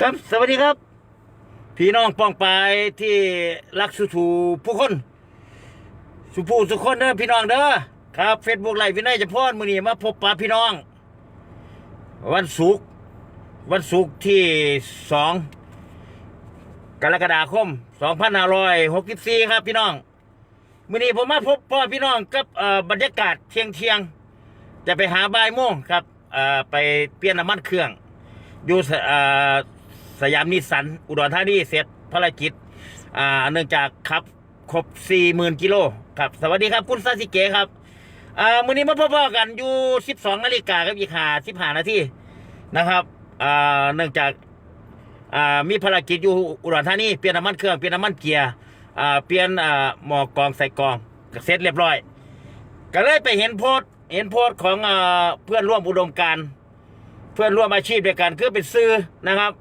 ครับสวัสดีครับ พี่น้องป้องปายที่รักสุถูผู้คน สุผู้สุคนเด้อพี่น้องเด้อครับเฟซบุ๊กไลฟ์วินัยจะพอดมือนี้มาพบปะพี่น้อง วันศุกร์วันศุกร์ที่สองกรกฎาคมสองพันห้าร้อยหกสิบสี่ครับพี่น้องมือนี้ผมมาพบพ่อพี่น้องกับบรรยากาศเที่ยงเที่ยงจะไปหาบ่ายโมงครับไปเปลี่ยนน้ำมันเครื่อง อยู่ สยามนิสสัน อุดรธานีเสร็จภารกิจ อ่า เนื่องจากขับครบสี่หมื่นกิโลครับ สวัสดีครับ คุณซาสิเกะครับ อ่า มื้อนี้มาพบๆกันอยู่สิบสองนาฬิกาครับอีกหาสิบห้านาทีนะครับ อ่า เนื่องจาก อ่า มีภารกิจอยู่อุดรธานี เปลี่ยนน้ำมันเครื่อง เปลี่ยนน้ำมันเกียร์ อ่า เปลี่ยน อ่า หมอกกองใส่กองกเสร็จเรียบร้อย ก็เลยไปเห็นโพสเห็นโพสของ อ่า เพื่อนร่วมอุดมการเพื่อนร่วมอาชีพด้วยกันคือเป็นสื่อนะครับ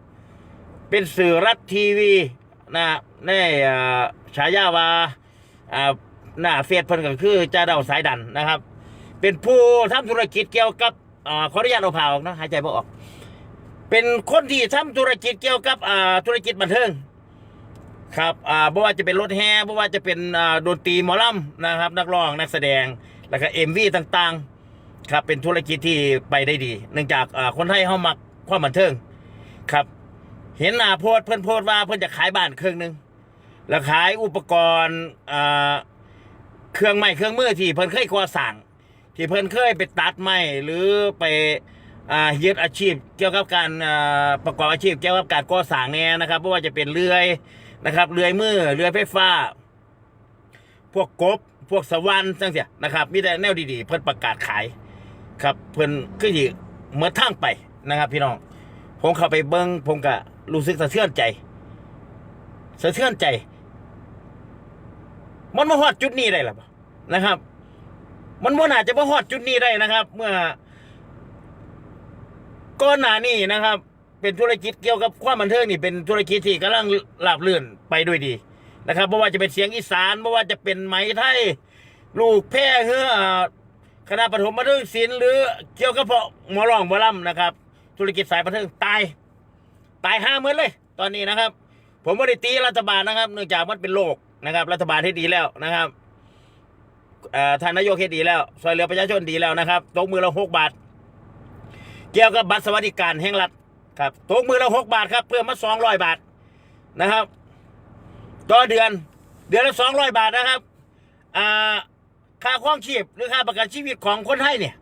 เป็นสื่อรัฐทีวีนะในอ่ฉายาว่าหน้าเฟซเพิ่นก็คือจ่าเดาสายดันนะครับ เป็นผู้ทำธุรกิจเกี่ยวกับอขออนุญาตเอาผ่าออกนะหายใจไม่ออก เป็นคนที่ทำธุรกิจเกี่ยวกับธุรกิจบันเทิงครับอ่าไม่ว่าจะเป็นรถแห่ไม่ว่าจะเป็นดนตรีหมอลำนะครับ นักร้องนักแสดงแล้วก็เอ็มวีต่างๆ ครับเป็นธุรกิจที่ไปได้ดี เนื่องจากคนไทยเข้ามักความบันเทิงครับ เห็นหน้าโพสต์เพิ่อนโพสต์ว่าเพิ่อนจะขายบ้านเครื่องหนึ่งแล้วขายอุปกรณ์เครื่องไม้เครื่องมือที่เพิ่นเคยก่อสร้างที่เพิ่นเคยไปตัดไม้หรือไปยึดอาชีพเกี่ยวกับการประกอบอาชีพเกี่ยวกับการก่อสร้างเนี่ยนะครับไม่ว่าจะเป็นเรือยนะครับเรือยมือเรือยไฟฟ้า พวกกบพวกสวรรค์จังเสียนะครับมีแต่แนวดีๆ เพิ่นประกาศขายครับเพิ่นก็สิเมื่อนทางไปนะครับ พี่น้องผมเข้าไปเบิ้งผมก็ รู้สึกสะเทือนใจสะเทือนใจ มันมาฮอดจุดนี้ได้หรือนะครับ มันว่าน่าจะมาฮอดจุดนี้ได้นะครับ เมื่อก่อนหน้านี้นะครับ เป็นธุรกิจเกี่ยวกับความบันเทิงนี่เป็นธุรกิจที่กำลังราบรื่นไปด้วยดีนะครับไม่ว่าจะเป็นเสียงอีสานไม่ว่าจะเป็นไหมไทยลูกแพร่เฮือคณะปฐมบันเทิงศิลป์หรือเกี่ยวกับพวกหมอรองหมอลำนะครับ ธุรกิจสายบันเทิงตาย ตายห้าหมื่นเลย ตอนนี้นะครับ ผมไม่ได้ตีรัฐบาลนะครับ เนื่องจากมันเป็นโลกนะครับ รัฐบาลให้ดีแล้วนะครับท่านนายกให้ดีแล้วซอยเหลือประชาชนดีแล้วนะครับตกมือละหกบาท เกี่ยวกับบัตรสวัสดิการแห่งรัฐครับตกมือละหกบาทครับเพื่อมาสองร้อยบาทนะครับต่อเดือนเดือนละสองร้อยบาทนะครับอ่าค่าครองชีพหรือค่าประกันชีวิตของคนไทยเนี่ย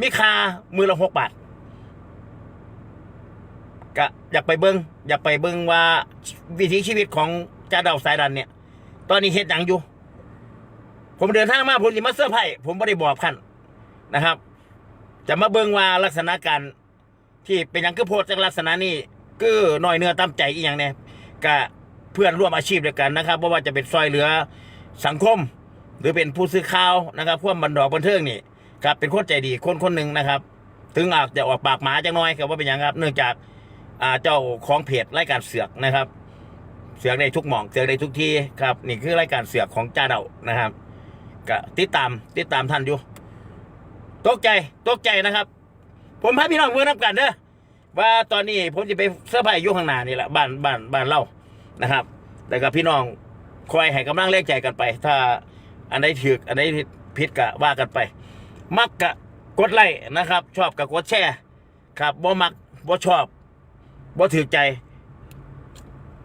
มีค่ามือละหกบาท ก็อยากไปเบิงอยากไปเบิงว่าวิถีชีวิตของจ่าดาสายดันเนี่ย ตอนนี้เฮ็ดหยังอยู่ ผมเดินทางมาผมสิมาเสื้อร์ไผ่ผมไม่ได้บอกท่านนะครับ จะมาเบิงว่าลักษณะการที่เป็นหยังคือโพสจากลักษณะนี้คือหน่อยเนื้อตามใจอีกอย่างเนี่ยก็เพื่อนร่วมอาชีพด้วยกันนะครับเพราะว่าจะเป็นซอยเหลือสังคม หรือเป็นผู้สื่อข่าวนะครับพวกบันดอกบันเทิงนี่ครับเป็นคนใจดีคนคนหนึ่งนะครับ ถึงอาจจะออกปากหมาจังน้อยครับว่าเป็นหยังครับ เนื่องจาก เจ้าของเพจรายการเสือกนะครับ เสือกในทุกหม่องเสือกในทุกที่ครับ นี่คือรายการเสือกของจ้าเดานะครับก็ติดตามติดตามท่านอยู่ตกใจตกใจนะครับ ผมพาพี่น้องเมื่อนับกันเด้อว่าตอนนี้ผมจะไปเสื้อผ้าอยู่ข้างหน้านี่แหละบ้านบ้านบ้านเล่านะครับ แต่กับพี่น้องคอยให้กำลังแรงใจกันไป ถ้าอันใดถืออันใดผิดกะว่ากันไป มักกะกดไลค์นะครับ ชอบกะกดแชร์ครับบ่มักบ่ชอบ บ่ถือใจ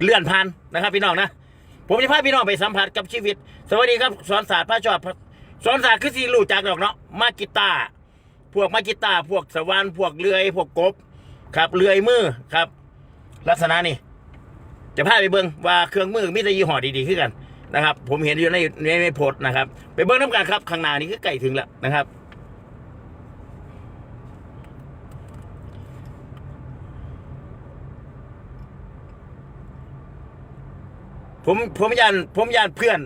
เลื่อนผ่านนะครับ พี่น้องนะผมจะพาพี่น้องไปสัมผัสกับชีวิต สวัสดีครับ สอนศาสตร์พระชอบสอนศาสตร์คือสิรู้จักดอกเนาะมากีตาพวกมากีตาพวกสวรรค์พวกเลื่อย พวกกบครับเลื่อยมือครับ ลักษณะนี้จะพาไปเบิ้งว่าเครื่องมือมีแต่ยี่ห้อดีๆขึ้นกันนะครับ ผมเห็นอยู่ในในโพสต์นะครับ ไปเบิ้งน้ำกันครับข้างหน้านี้คือใกล้ถึงแล้วนะครับ ผมผมยานผมยานเพื่อน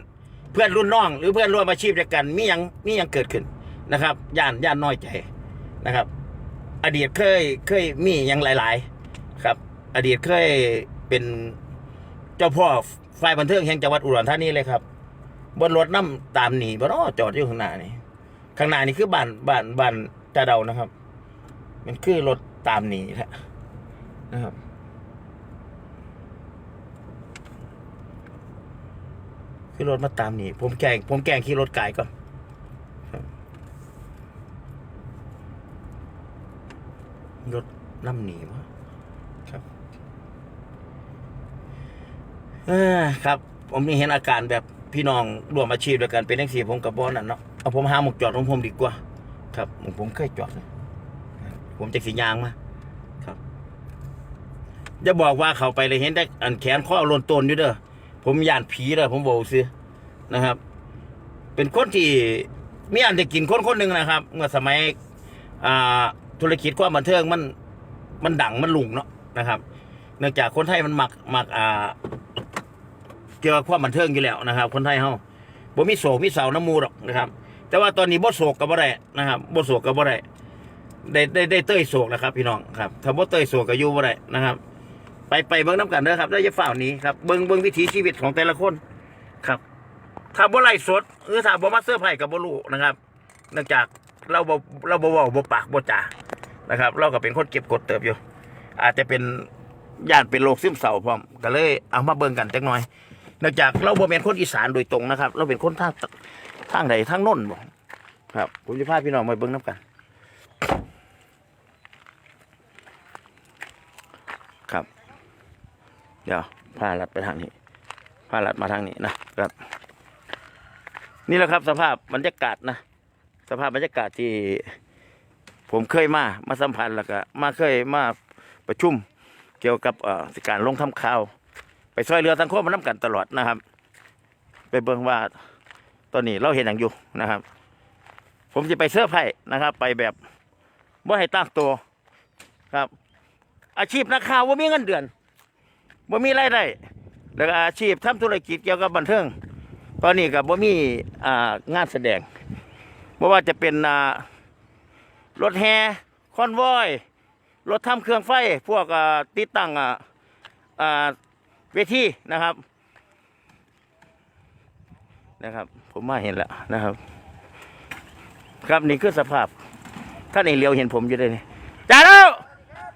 เพื่อนรุ่นน้อง หรือเพื่อนร่วมอาชีพด้วยกันมียังมียังเกิดขึ้นนะครับย่านย่านน้อยใจนะครับ อดีตเคยเคยมียังหลาย ๆ ครับ อดีตเคยเป็นเจ้าพ่อฝ่ายบันเทิงแห่งจังหวัดอุดรธานีเลยครับ บนรถน้ำตามหนีบ่เนาะจอดอยู่ข้างหน้านี่ข้างหน้านี่คือบ้านบ้านบ้านตาเดานะครับ มันคือรถตามหนีแหละนะครับ ขึ้รถมาตามนี่ผมแกงผมแกงขี่รถไกลก่อนรถน้ำหนีวะครับเออครับ ผมนี่เห็นอาการแบบพี่น้องร่วมอาชีพด้วยกันเป็นนักสีผมกับบอนั่นเนาะเอาผมหาหมกจอดของผมดีกว่า ครับหมกผมเคยจอดผมจะสียางมาครับจะบอกว่าเขาไปเลยเห็นได้อันแขนข้อลนตนอยู่เด้อ ผมย่านผีเด้อผมบอกซื้อนะครับ เป็นคนที่มีอันจะกินคนคนหนึ่งนะครับ เมื่อสมัยอ่าธุรกิจความบันเทิงมันมันดังมันลุงเนาะนะครับ เนื่องจากคนไทยมันหมักหมักอ่าเกี่ยวกับความบันเทิงอยู่แล้วนะครับ คนไทยเฮาบ่มีโศกมีเสาน้ำมูหรอกนะครับ แต่ว่าตอนนี้บ่โศกกับบ่ได้นะครับบ่โศกกับบ่ได้ได้ได้ได้เต้ยโศกนะครับ พี่น้องครับ ถ้าบ่เต้ยโศกก็อยู่บ่ได้นะครับ ไปไปเบิ่งน้ำกันเด้อครับแล้ย่าฝ่าวนี้ครับเบิ่งเบิ่งวิถีชีวิตของแต่ละคนครับถ้าบ่ไล่สดหรือถ้าบ่มาเสื้อร์ไผ่กับบ่รู้นะครับ เนื่องจากเราบ่เราบ่เว้าบ่ปากบ่จานะครับ เราก็เป็นคนเก็บกดเติบอยู่ อาจจะเป็นญาติเป็นโรคซึมเศร้าพร้อมก็เลยเอามาเบิ่งกันจักหน่อย เนื่องจากเราบ่เป็นคนอีสานโดยตรงนะครับ เราเป็นคนทางทางใดทางน้นบ่ครับผมจะพาพี่น้องมาเบิ่งน้ำกัน ครับ เดี๋ยวพาลัดไปทางนี้พาลัดมาทางนี้นะครับ นี่แหละครับสภาพบรรยากาศนะ สภาพบรรยากาศที่ ผมเคยมามาสัมพันธ์แล้วก็มาเคยมาประชุมเกี่ยวกับการลงทำข่าว ไปช่วยเรือสังคมมันน้ำกันตลอดนะครับ ไปเบิ่งว่าตอนนี้เราเห็นอย่างอยู่นะครับ ผมจะไปเสื้อไผ่นะครับ ไปแบบว่าให้ตั้งตัวครับ อาชีพนักข่าวว่ามีเงินเดือน ว่มีรายได้แล้วก็อาชีพทำธุรกิจเกี่ยวกับบันเทิงตอนนี้กับว่มีอ่างานแสดงบ่ว่าจะเป็นอ่ารถแห่คอนวอยรถทำเครื่องไฟ พวกอ่าติดตั้งอ่าอ่าเวทีนะครับนะครับ ผมมาเห็นแล้วนะครับ ครับนี่คือสภาพท่านเองเลียวเห็นผมอยู่เลยนี่จ่าแล้ว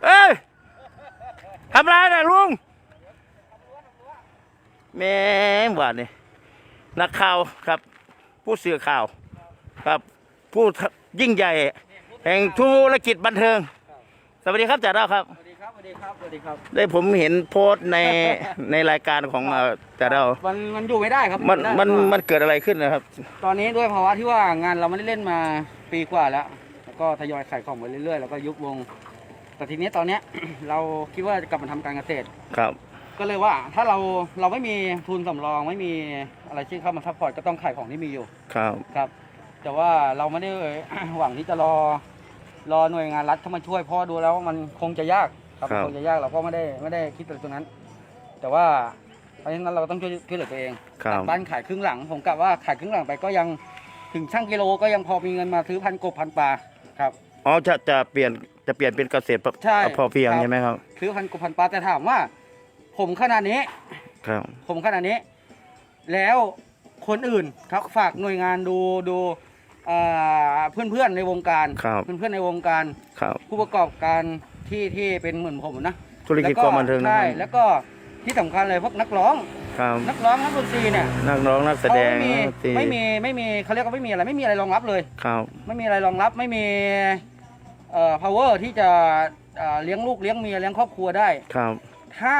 เอ้ยทำไรนะลุง แม่งบาดนี่นักข่าวครับ ผู้สื่อข่าวครับ ผู้ยิ่งใหญ่ แห่งธุรกิจบันเทิง สวัสดีครับจ่าดาวครับ สวัสดีครับ สวัสดีครับ สวัสดีครับ ได้ผมเห็นโพสต์ในในรายการของเอ่อจ่าดาวมันมันอยู่ไม่ได้ครับมันอยู่ไได้มันเพราะว่ามันเกิดอะไรขึ้นนะครับ ตอนนี้ด้วยภาวะที่ว่างานเราไม่ได้เล่นมาปีกว่าแล้วแล้วก็ทยอยขายของไปเรื่อยๆ แล้วก็ยุบวง แต่ทีนี้ตอนเนี้ย เราคิดว่าจะกลับมาทำการเกษตร ครับ ก็เลยว่าถ้าเราเราไม่มีทุนสำรองไม่มีอะไรที่เข้ามาซัพพอร์ตก็ต้องขายของที่มีอยู่ครับ ครับ แต่ว่าเราไม่ได้ หวังที่จะรอ รอหน่วยงานรัฐเข้ามาช่วยเพราะดูแล้วมันคงจะยากครับครับ คงจะยากเราก็ไม่ได้ไม่ได้คิดถึงตรงนั้น แต่ว่าเพราะฉะนั้นเราก็ต้องช่วยช่วยเหลือตัวเอง ครับบ้านขายครึ่งหลังผมกะว่าขายครึ่งหลังไปก็ยังถึงช่างกิโลก็ยังพอมีเงินมาซื้อพันกบพันปลาครับ อ๋อจะจะเปลี่ยนจะเปลี่ยนเป็นเกษตรพอใช่พอเพียงครับ ใช่ไหมครับ ซื้อพันกบพันปลาแต่ถามว่า ผมขนาดนี้ ครับ ผมขนาดนี้ แล้วคนอื่นครับฝากหน่วยงานดูดูเพื่อนเพื่อนๆในวงการครับเพื่อนเพื่อนๆในวงการครับ ผู้ประกอบการที่ที่เป็นเหมือนผมนะธุรกิจความบันเทิงนะใช่ครับแล้วก็ที่สำคัญเลยพวกนักร้อง ครับนักร้องนักดนตรีเนี่ยนักร้องนักแสดงเขาไม่มีนักดนตรีไม่มีไม่มีเขาเรียกว่าไม่มีอะไรไม่มีอะไรรองรับเลย ครับ ไม่มีอะไรรองรับไม่มีเอ่อ power ที่จะเอ่อเลี้ยงลูกเลี้ยงเมียเลี้ยงครอบครัวได้ ครับ ถ้า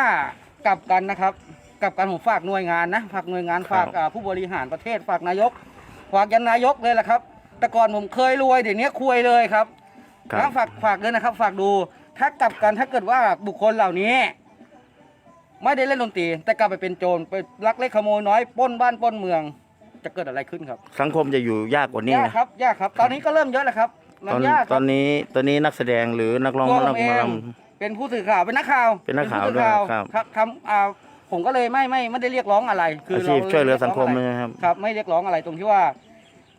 กลับกันนะครับ กลับกันผมฝากหน่วยงานนะฝากหน่วยงานครับฝากอ่าผู้บริหารประเทศฝากนายกฝากยันนายกเลยแหละครับ แต่ก่อนผมเคยรวยเดี๋ยวนี้คุยเลยครับครันะบฝากฝากเลยนะครับ ฝากดูถ้ากลับกันถ้าเกิดว่าบุคคลเหล่านี้ ไม่ได้เล่นดนตรี แต่กลับไปเป็นโจรไปลักเล็กขโมยน้อยปล้นบ้านปล้นเมือง จะเกิดอะไรขึ้นครับสังคมจะอยู่ยากกว่านี้ยากนะ ครับยากครับ ตอนนี้ก็เริ่มเยอะแล้วครับมัตอนนยากคตรัอบนนี้ตอนนี้นักแสดงหรือนักร้องตัวผนักมเอหมอลง เป็นผู้สื่อข่าวเป็นนักข่าวเป็นนักข่าวผู้สื่อด้วยครับครับทำอ่าผมก็เลยไม่ไม่ไม่ได้เรียกร้องอะไรำคืออาชีพเราช่วยเหลือสังคมเรียกร้องอะไรนะครับครับ ไม่เรียกร้องอะไรตรงที่ว่า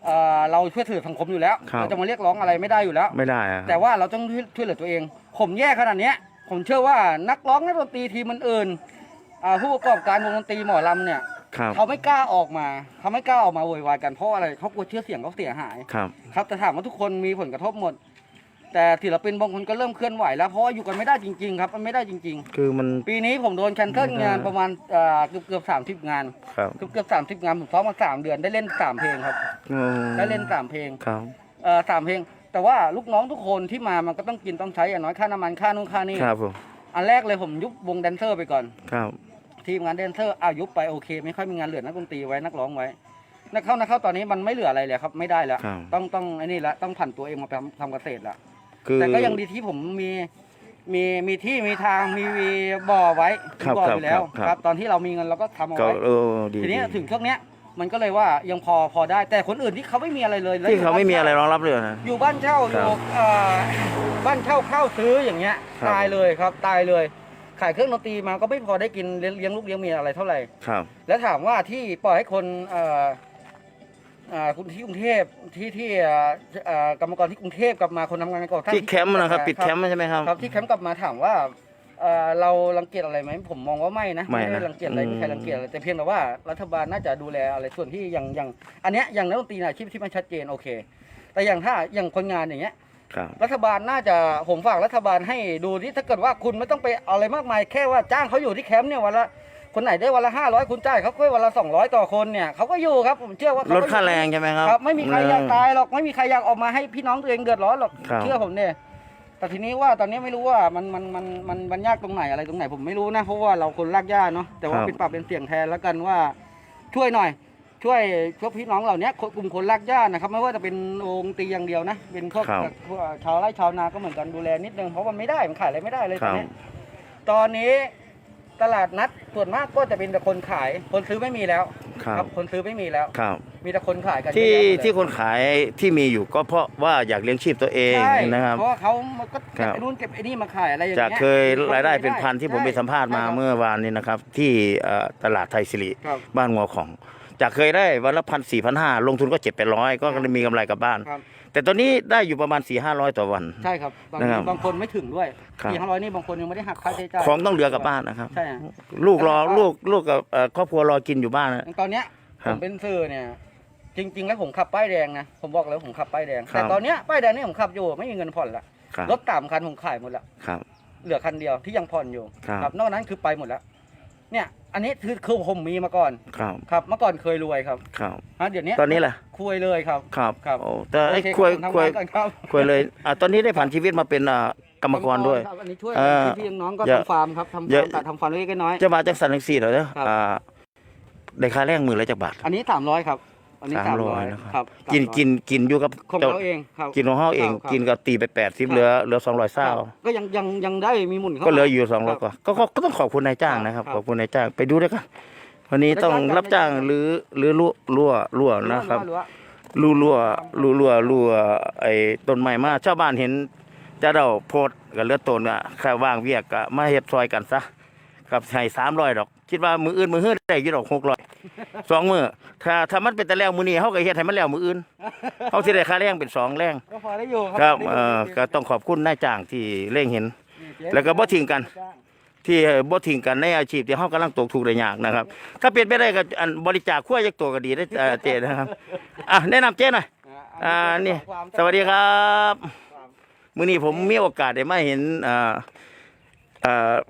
เอ่อเราช่วยถือสังคมอยู่แล้วครับ เราจะมาเรียกร้องอะไรไม่ได้อยู่แล้ว ไม่ได้อะแต่ว่าเราต้องช่วยเหลือตัวเอง ผมแย่ขนาดเนี้ย ผมเชื่อว่านักร้องนักดนตรีทีมอื่นๆอ่าผู้ประกอบการวงดนตรีหมอลำเนี่ยครับ เขาไม่กล้าออกมาเขาไม่กล้าออกมาโวยวายกันเพราะอะไรเขากลัวชื่อเสียงเขาเสียหาย ครับ ครับแต่ถามว่าทุกคนมีผลกระทบหมด แต่ศิลปินบางคนก็เริ่มเคลื่อนไหวแล้วเพราะว่าอยู่กันไม่ได้จริงๆครับมันไม่ได้จริง คือมัน ๆ ปีนี้ผมโดนแคนเซิลงานประมาณเอ่อเกือบเกือบสามสิบงานครับเกือบเกือบสามสิบงานผมซ้อมมาสามเดือนได้เล่นสามเพลงครับอืมได้เล่นสามเพลง ครับ เอ่อสามเพลง แต่ว่าลูกน้องทุกคนที่มามันก็ต้องกินต้องใช้อย่างน้อยค่าน้ำมันค่านู่นค่านี่ครับผม อันแรกเลยผมยุบวงแดนเซอร์ไปก่อน ครับ ทีมงานแดนเซอร์อายุบไปโอเค ไม่ค่อยมีงานเหลือนักดนตรีไว้นักร้องไว้นักเข้านักเข้าตอนนี้มันไม่เหลืออะไรเลยครับไม่ได้แล้วครับ ต้องต้องไอ้นี่ละต้องผันตัวเองมาทำทำเกษตรละ คือ แต่ก็ยังดีที่ผมมีมีมีที่มีทางมีบ่อไว้ครับมีบ่อครับอยู่แล้วครับ ครับ ตอนที่เรามีเงินเราก็ทำเอาก็ไว้ เออดีทีนี้ดีถึงช่วงเนี้ยมันก็เลยว่ายังพอพอได้ แต่คนอื่นที่เขาไม่มีอะไรเลยแล้วที่เขาไม่มีอะไรรองรับเลยนะ อยู่บ้านเช่าอครัยู่บเอ่อบ้านเช่าเข้าซื้ออย่างเงี้ยครับ ตายเลยครับตายเลย ขายเครื่องดนตรีมาก็ไม่พอได้กินเลี้ยงเลี้ยงลูกเลี้ยงเมียอะไรเท่าไหร่ ครับ แล้วถามว่าที่ปล่อยให้คนเอ่อเอ่อคุณที่กรุงเทพที่ที่เอ่อเอ่อกรรมกรที่กรุงเทพกลับมาคนทำงานก่อสร้างที่แคมป์นะครับปิดแคมป์ใช่ไหมครับ ครับที่แคมป์กลับมาถามว่าเอ่อเรารังเกียจอะไรไหมผมมองว่าไม่นะไม่นะได้รังเกียจอะไรอืมไม่มีใครรังเกียจอะไรแต่เพียงแต่ว่ารัฐบาลน่าจะดูแลอะไรส่วนที่อย่างอย่างอันเนี้ยอย่างนักดนตรีอาชีพที่มันชัดเจนโอเค แต่อย่างถ้าอย่างคนงานอย่างเงี้ย ครับ รัฐบาลน่าจะผมฝากรัฐบาลให้ดูที่ถ้าเกิดว่าคุณไม่ต้องไปเอาอะไรมากมายแค่ว่าจ้างเขาอยู่ที่แคมป์เนี่ยวันละ คนไหนได้วันละห้าร้อยคุณจ่ายเขาแค่วันละสองร้อยต่อคนเนี่ยเขาก็อยู่ครับผมเชื่อว่าเขลก็ดอยู่ค่าแรงใช่ไหมครับ ครับ ไม่มีใครอยากตายหรอกไม่มีใครอยากออกมาให้พี่น้องตัวเองเดือดร้อนหรอกครับ เชื่อผมเนี่ยแต่ทีนี้ว่าตอนนี้ไม่รู้ว่ามันมันมันมันมันยากตรงไหนอะไรตรงไหนผมไม่รู้นะเพราะว่าเราคนรากหญ้าเนาะแต่ว่าเป็นปรับเป็นเสียงแทนแล้วกันว่า ช่วยหน่อย ช่วยช่วยพี่น้องเหล่านี้คนกลุ่มคนรากหญ้านะครับ ไม่ว่าจะเป็นวงตีอย่างเดียวนะ เป็นพวกครับ พวกชาวไร่ชาวนาก็เหมือนกันดูแลนิดนึงเพราะมันไม่ได้มันขายอะไรไม่ได้เลยคตรัอบนนี้ ตอนนี้ ตลาดนัดส่วนมากก็จะเป็นแต่คนขาย คนซื้อไม่มีแล้วครับ คนซื้อไม่มีแล้ว ครับ มีแต่คนขายกันที่เยอะแยะเลยที่คนขายที่มีอยู่ก็เพราะว่าอยากเลี้ยงชีพตัวเองใช่นะครับ เพราะว่าเขาก็ครัเก็บบ ไอ้นู่นเก็บไอ้นี่มาขายอะไรอย่างจากเงี้ยเคยรายได้เป็นพันที่ผมไปสัมภาษณ์มาใช่ครับ เมื่อวานนี้นะครับ ที่เอ่อตลาดไทยสิริครับ บ้านงัวของ จากเคยได้วันละพันสี่พันห้าลงทุนก็เจ็ดแปดร้อยก็มีกำไรกลับบ้าน ครับ แต่ตอนนี้ได้อยู่ประมาณสี่ห้าร้อยต่อวัน ใช่ครับบางนะครับบางคนไม่ถึงด้วยครับ สี่ห้าร้อยนี่บางคนยังไม่ได้หักค่าใช้จ่ายของต้องเหลือกลับบ้านนะครับ ใช่ฮะ ลูกรอแล้วก็ ลูกลูกกับเอ่อครอบครัวรอกินอยู่บ้านนะ ตอนเนี้ยครัผบมเป็นสื่อเนี่ย จริง ๆ แล้วผมขับป้ายแดงนะผมบอกแล้วผมขับป้ายแดงครับ แต่ตอนเนี้ยป้ายแดงนี่ผมขับอยู่ไม่มีเงินผ่อนละครับรถสามคันผมขายหมดละครับ เหลือคันเดียวที่ยังผ่อนอยู่ครับ นอกนั้นคือไปหมดแล้ว เนี่ย อันนี้คือคือผมมีมาก่อน ครับครับ เมื่อก่อนเคยรวยครับครับ ฮะเดี๋ยวนี้ตอนนี้ล่ะคุยเลยครับ ครับครับโอ้แต่ไอ้โอเคคุยรับคุยทำงานก่อนครับคุยเลยอะตอนนี้ได้ผ่านชีวิตมาเป็นอ่ากรรมกรด้วยครับอันนี้ช่วยเออพี่ๆน้องๆก็เยอะทำฟาร์มครับทำเยฟาอะร์มตัดทำฟาร์มเล็กๆน้อย จะมาจากสันนิษฐานเหรอเนี่ยครับ อ่าได้ค่าแรงมือละจากบาท ๆอันนี้สามร้อยครับ อันนี้สาสามมร้ร้ออยยนะครับ ครับกิน300กินกินอยู่กับของเจ้าเราเองครับกินของเฮาเอง ครับกินก็ตีไปแปดสิบครับเหลือเหลือสองร้อยเศร้าก็ยังยังยังได้มีหมุนเข้าก็เหลือมาอยู่สองร้อยครับกว่าก็ก็ก็ต้องขอบคุณนายจ้างครับนะครับครับขอบคุณนายจ้างไปดูด้วยกันวันนี้นายต้องจ้างรับจ้างนายจ้างหรือหรือรั่วรั่วรั่วนะครับหอว่ารั่วรั่วรั่วรั่วรั่วไอ้ต้นไม้มาชาวบ้านเห็นจะเราโพดกับเหลือต้นอะแค่ว่างเวียกก็มาเฮ็ดซอยกันซะ ครับให้สามร้อยดอก คิดว่ามืออื่นมือเฮือได้อยี่ดอกหกร้อยสองมือถ้าถ้ามันเป็นแต่แล้วมือนี้เขาก็เฮ็ดให้มันแล้วมืออื่นเขาสิได้ค่าแรงเป็นสองแรงก็พอได้อยู่ครับได้ยู่เอ่อก็ต้องขอบคุณนายจ้างที่เร่งเห็นนี่เจ๊แล้วก็บ่ทิ้งกัน ที่บ่ทิ้งกันในอาชีพที่เฮากำลังตกทุกข์ได้ยากนะครับ ถ้าเป็นไปได้ก็อันบริจาคขั้วยักตัวก็ดีได้เอ่อเจนะครับอะแนะนำเจ้หน่อยอ่านี่สวัสดีครับ มื้อนี้ผมมีโอกาสได้มาเห็นอ่าอ่า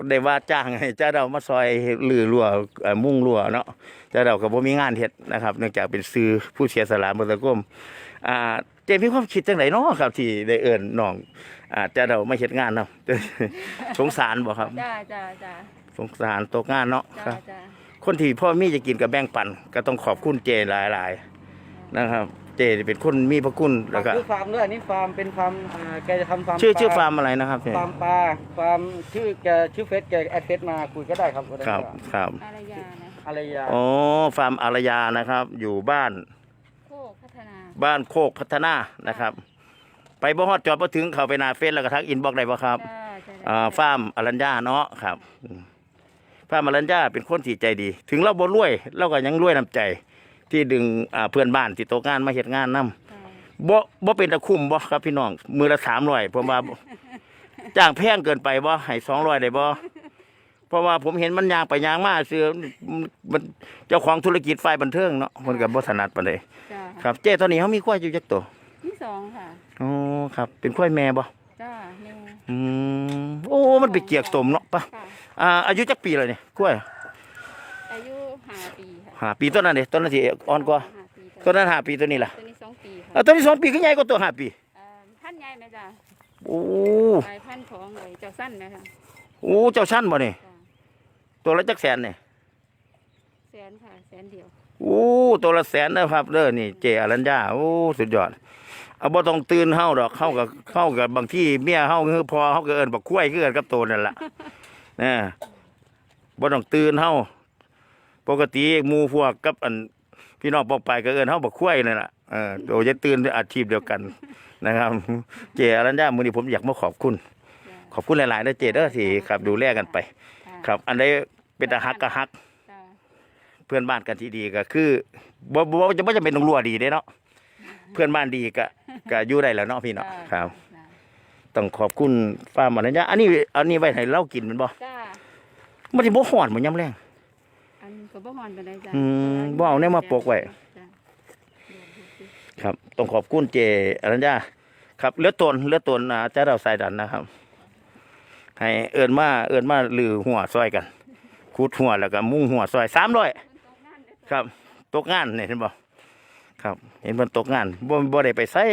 ได้ว่าจ้างให้เจ้าเรามาซอยลือรั่วเอ่อมุ่งรั่วเนาะเจ้าเราก็บ่มีงานเฮ็ดนะครับเนื่องจากเป็นซื้อผู้เสียสละบนสังคมอ่าเจมีความคิดจังไดเนาะครับ ที่ได้เอิ้นน้องอ่าเจ้าเรามาเฮ็ดงานเนาะสงสารบ่ครับจ้าจ้าจ้าสงสารตกงานเนาะคจ้ารับจ้าคนที่พ่อมีจะกินกับแบ่งปันก็ต้องขอบคุณเจหลาย ๆ นะครับ เจเป็นคนมีพระคุณแล้วก็ชื่อฟาร์มด้วยอันนี้ฟาร์มเป็นฟาร์มอ่าแกจะทำฟาร์มชื่อปลชื่อฟาร์มอะไรนะครับเนี่ยฟาร์มปลาฟาร์มชื่อแกชื่อเฟซแกแอดเฟซมาคุยก็ได้ครับก็ได้ครับครับอารยานะอะไรยาโอ้ฟาร์มอารยานะครับ อยู่บ้านโคกพัฒนาบ้านโคกพัฒนานะครับ ไปบ่ฮอดจอดบ่ถึงเข้าไปหน้าเฟซแล้วก็ทักอินบ็อกซ์ได้บ่ครับจ้าจ้าอ่าฟาร์มอรัญญาเนาะครับอืมฟาร์มอรัญญาเป็นคนที่ใจดี ถึงเราบ่รวยเราก็ยังรวยน้ำใจ ที่ดึงอ่าเพื่อนบ้านที่ตกงานมาเฮ็ดงานนํจ้าบ่บ่เป็นตะคุ้มบ่ครับพี่น้องมือละสามร้อยผมว่าจ้างแพงเกินไปบ่ให้สองร้อยได้บ่เพราะว่าผมเห็นมันยางไปยางมาเสือมันเจ้าของธุรกิจฝ่ายบันเทิงเนาะมันก็บ่ถนัดปานใดจ้าครับเจ้ตอนนี้เขามีควายอยู่จักตัวที่สองค่ะอ๋อครับ เป็นควายแม่บ่จอืมโอ้มันไปเกียกสมเนาะปะค่ะอ่าอายุจักปีเลยเนี่ยกล้วย อายุห้าปีค่ะห้าปีต้นนั้นเด้ต้นนั้นที่อ่อนกว่าห้าปีต้นนั้นห้าปีตัวนี้ล่ะตัวนี้สองปีค่ะอ่าต้นที่สองปีก็ใหญ่กว่าตัวห้าปีเอ่อพันธุ์ใหญ่ไหมจ๊ะโอ้สายพันธุ์ของเลยเจ้าสั้นนะคะโอ้เจ้าชั้นบ่นี่จ้ะตัวละจักแสนเนี่ยแสนค่ะแสนเดียวโอ้ตัวละแสนนะครับเด้อนี่เจอรัญญาโอ้สุดยอดเอาบ่ต้องตื่นเฮาดอกเฮากับเฮากับบางที่เมียเฮาคือพอเฮาก็เอิ้นบักคุ้ยคือกันกับตัวนั่นล่ะนะบ่ต้องตื่นเฮา ปกติหมู่พวกกับอันพี่น้องปองไปก็เอิ้นเฮาบักคุ้ยนั่นล่ะเออโดยจะตื่นอาชีพเดียวกันนะครับ เจอรัญญามื้อนี้ผมอยากมาขอบคุณจ้ะขอบคุณหลายๆนะเจเด้อที่ครับดูแลกันไปค่ะครับ อันใดเป็นตาฮักก็ฮักจ้ะเพื่อนบ้านกันที่ดีก็คือบ่บ่บ่จะบ่จำเป็นต้องรั่วดีเด้เนาะเพื่อนบ้านดีก็ก็อยู่ได้แล้วเนาะพี่เนาะจ้ะครับจ้ะต้องขอบคุณฟาร์มอนัญญาอันนี้อันนี้ไว้ให้เรากินแมันบ่จ้ามันสิบ่ฮ้อนบ่ยามแรงอัน ก็บ่ฮอนปานใดจ้ะอืมบ่เอาแนวมาปกไว้ จ้ะครับต้องขอบคุณเจอนัญญาครับเหลือตนเหลือตนอ่าจะเราสายดันนะครับ ให้เอิ้นมาเอิ้นมาลือหัวซอยกันขุดหัวแล้วก็มุ่งหัวซอย300ครับ ตกงานเนี่ยเห็นบ่ครับ เห็นมันตกงานบ่บ่ได้ไปใส่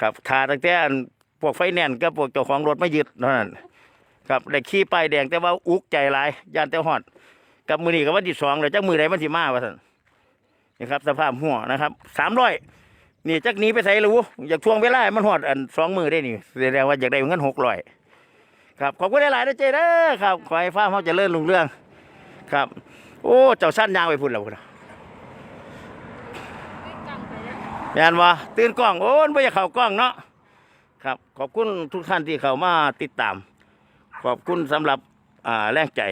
ครับทาตั้งแต่อันพวกไฟแนนซ์กับพวกเจ้าของรถมายึดเท่านั้นครับได้ขี่ป้ายแดงแต่ว่าอุกใจหลายย่านแต่ฮอด กับมือนี้ก็วันที่สองแล้วจักมือใดมันสิมาว่านนี่ครับ สภาพหัวนะครับสามร้อยนี่จักหนี้ไปใส่รู้อยากทวงเวลามันฮอดอันสองมือได้นี่แสดงว่าอยากได้เงินหกร้อยครับขอบคุณหลายๆนะเจเด้อครับขอให้ฟ้าร์มเฮาเจริญรุ่งเรื่อง ครับ โอ้เจ้าสั้นยางไปพุ่นแล้วพุ่นน่ะแมนว่าตื่นกล้องโอ้ยไม่อยากเข้ากล้องเนาะครับ ขอบคุณทุกท่านที่เข้ามาติดตาม ขอบคุณสำหรับแรงใจ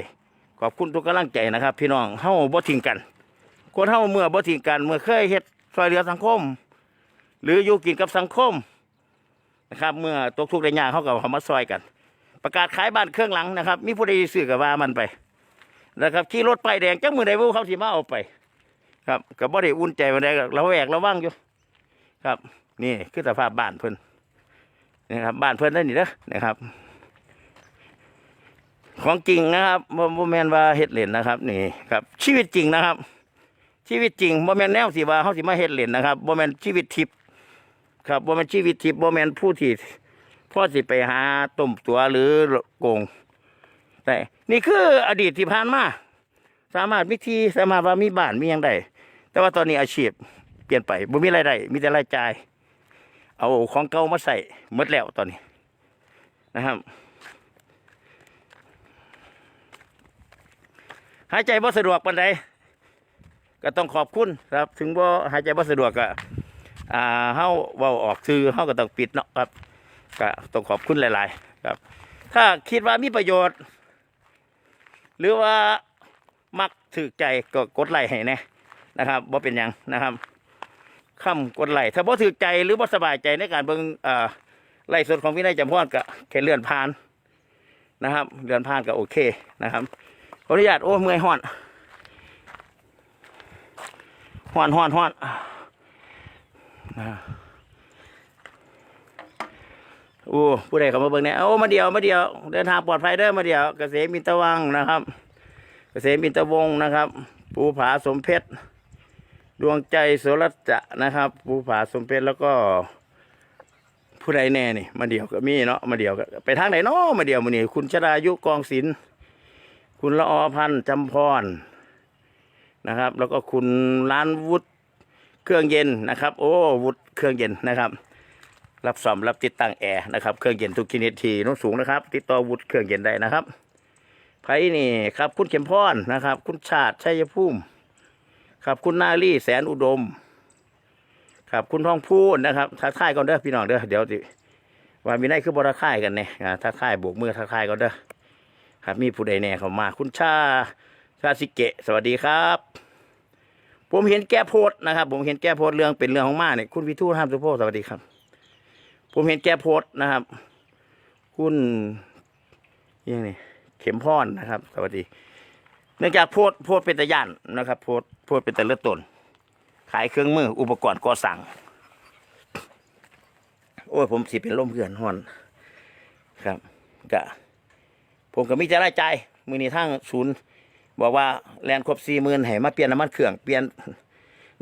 ขอบคุณทุกกำลังใจนะครับ พี่น้องเฮาบ่ทิ้งกัน คนเฮาเมื่อบ่ทิ้งกัน เมื่อเคยเฮ็ดช่วยเหลือสังคม หรืออยู่กินกับสังคมนะครับ เมื่อตกทุกข์ได้ยากเขาก็เข้ามาซอยกัน ประกาศขายบ้านเครื่องหลังนะครับ มีผู้ใดซื้อก็ว่ามันไปนะครับขี่รถไปแดงจังมือใดบ่เขาสิมาเอาไป ครับก็บ่ได้อุ่นใจมาได้เราแวกระวังอยู่ ครับ นี่คือสภาพบ้านเพิ่นนะครับบ้านเพิ่นได้นี่เด้อนะครับ ของจริงนะครับบ่บ่แมนว่าเฮ็ดเล่นนะครับ นี่ครับ ชีวิตจริงนะครับ ชีวิตจริงบ่แมนแนวสิว่าเฮาสิมาเฮ็ดเล่นนะครับบ่แมนชีวิตทิพย์ครับบ่แมนชีวิตทิพย์บ่แมนผู้ที่พ่อสิไปหาต้มตัวหรือโกงแต่นี่คืออดีตที่ผ่านมาสามารถมีที่สามารถว่ามีบ้านมีหยังได้แต่ว่าตอนนี้อาชีพเปลี่ยนไปบ่มีรายได้มีแต่รายจ่าย เอาของเก่ามาใส่หมดแล้วตอนนี้นะครับ หายใจบ่สะดวกปานใดก็ต้องขอบคุณครับ ถึงบ่หายใจบ่สะดวกก็อ่าเฮาเว้าออกชื่อเฮาก็ต้องปิดเนาะครับก็ต้องขอบคุณหลาย ๆ ครับ ถ้าคิดว่ามีประโยชน์ หรือว่ามักถึกใจก็กดไลค์ให้แน่นะครับบ่เป็นหยังนะครับคำกดไลค์ถ้าบ่ถือใจหรือบ่สบายใจในการเบิ่งอ่อไล่สดของวินัยจำพรก็แค่เลื่อนผ่านนะครับ เลื่อนผ่านก็โอเคนะครับ ขออนุญาตโอ้เมื่อยห้อนห้อนห้อนห้อนโอ้ผู้ใดเข้ามาเบิ่งเนี่ยโอ้มาเดียวมาเดียว เดินทางปลอดภัยเด้อมาเดียวเกษมมินตะวังนะครับเกษมมินตะวงนะครับ ภูผาสมเพชรดวงใจโสรัจะนะครับ ภูผาสมเพชรแล้วก็ ผู้ใดแน่นี่ มาเดียวก็มีเนาะมาเดียวก็ไปทางไหนเนาะมาเดียวมานี่คุณชรายุกองศิลป์ คุณละออพันธ์จำพรนะครับ แล้วก็คุณล้านวุฒิเครื่องเย็นนะครับ โอ้วุฒิเครื่องเย็นนะครับ รับซ่อมรับติดตั้งแอร์นะครับ เครื่องเย็นทุกชนิดทีน้นสูงนะครับ ติดต่อวุฒิเครื่องเย็นได้นะครับไผนี่ครับ คุณเข็มพรนะครับ คุณชาติชัยภูมิครับคุณนาลี่แสนอุดม ครับคุณทองพูนนะครับทักทายก่อนเด้อพี่น้องเด้อเดี๋ยวว่ามีได้คือบราค่ายกันเนี่ยอ่าทักทายโบกมือทักทายก่อนเด้อ ครับมีผู้ใดแน่เข้ามา คุณชาชาสิเกะ สวัสดีครับ ผมเห็นแก้โพสนะครับ ผมเห็นแก้โพสเรื่องเป็นเรื่องของมาเนี่ยคุณวิทูห้ามสุโพสวัสดีครับ ผมเห็นแก้โพสนะครับ คุณยังนี่เข็มพรนะครับ สวัสดี เนื่องจากโพดโพดเป็นตะย่านนะครับ โพดโพดเป็นตะเลือดตนขายเครื่องมืออุปกรณ์ก่อสร้างโอ้ยผมสิเป็นล่มเพื่อนฮอนครับก็ ผมก็มีแต่รายจ่ายมือนี้ทางศูนย์บอกว่าแลนครบสี่หมื่นให้มาเปลี่ยนน้ำมันเครื่องเปลี่ยน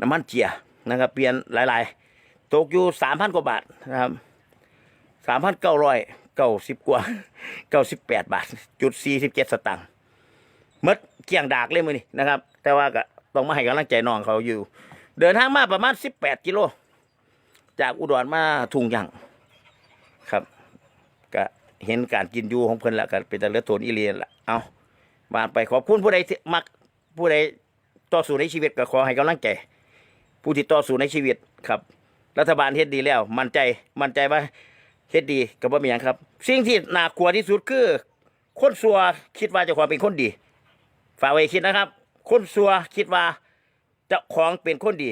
น้ำมันเจียนะครับเปลี่ยนหลาย ๆ ตกอยู่สามพันกว่าบาทนะครับสามพันเก้าร้อยเก้าสิบกว่าเก้าสิบแปดบาท จุดสี่สิบเจ็ดสตางค์หมดเกี่ยงดากเลยมือนี้นะครับ แต่ว่าก็ต้องมาให้กำลังใจน้องเขาอยู่ เดินทางมาประมาณสิบแปดกิโลจากอุดรมาทุ่งยาง เห็นการกินอยู่ของเพิ่นแล้วก็เป็นแต่เลือดโทนอีเลียนละเอาบานไปขอบคุณผู้ใดที่มักผู้ใดต่อสู้ในชีวิตก็ขอให้กำลังใจผู้ที่ต่อสู้ในชีวิตครับ รัฐบาลเฮ็ดดีแล้ว มั่นใจมั่นใจว่าเฮ็ดดีกับว่ามีหยังครับ สิ่งที่น่ากลัวที่สุดคือ คนสัวคิดว่าเจะความเป็นคนดีฝากไว้คิดนะครับ คนสัวคิดว่าเจ้าของเป็นคนดี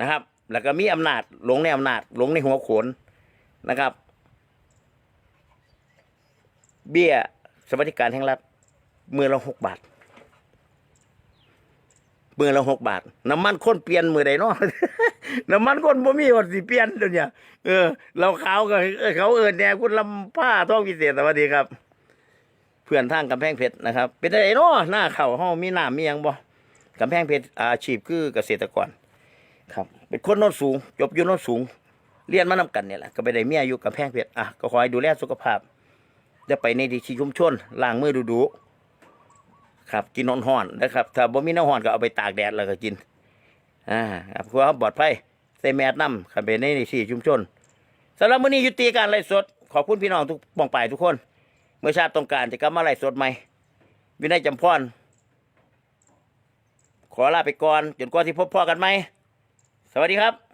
นะครับ แล้วก็มีอำนาจหลงในอำนาจหลงในหัวโขนนะครับ เบี้ยสวัสดิการแห่งรัฐมือละหกบาทมือละหกบาท น้ำมันคนเปลี่ยนมือใดเนาะน้ำมันคนบ่มีวันสิเปลี่ยนเดี๋ยวนี้เออ เราขาวก็เออเขาเอินแนวคุณลำผ้าท้องพิเศษสวัสดีครับ เพื่อนทางกำแพงเพชรนะครับ เป็นไดเนาะหน้าเขาห้องมีหน้ำมีหยังบ่กำแพงเพชรอาชีพคือเกษตรกร ครับ เป็นคนโนนสูง จบอยู่โนนสูง เรียนมานำกันเนี่ยแหละก็ไปได้เมียอยู่กำแพงเพชรอะก็ขอให้ดูแลสุขภาพ จะไปในดีที่ชุมชนล้างมือดูๆครับกินนอนห่อนนะครับ ถ้าบ่มีน้ำห่อนก็เอาไปตากแดดแล้วก็กินอ่าครับเพื่อความปลอดภัยใส่แมสน้ำขับไปในที่ชุมชนสำหรับมื้อนี้ยุติการไลฟ์สด ขอบคุณพี่น้องทุกปองไปายทุกคน เมื่อชาติต้องการจะกลับมาไลฟ์สดใหม่วินัยจำพรขอลาไปก่อนจนกว่าที่พบพ่อกันไหม สวัสดีครับ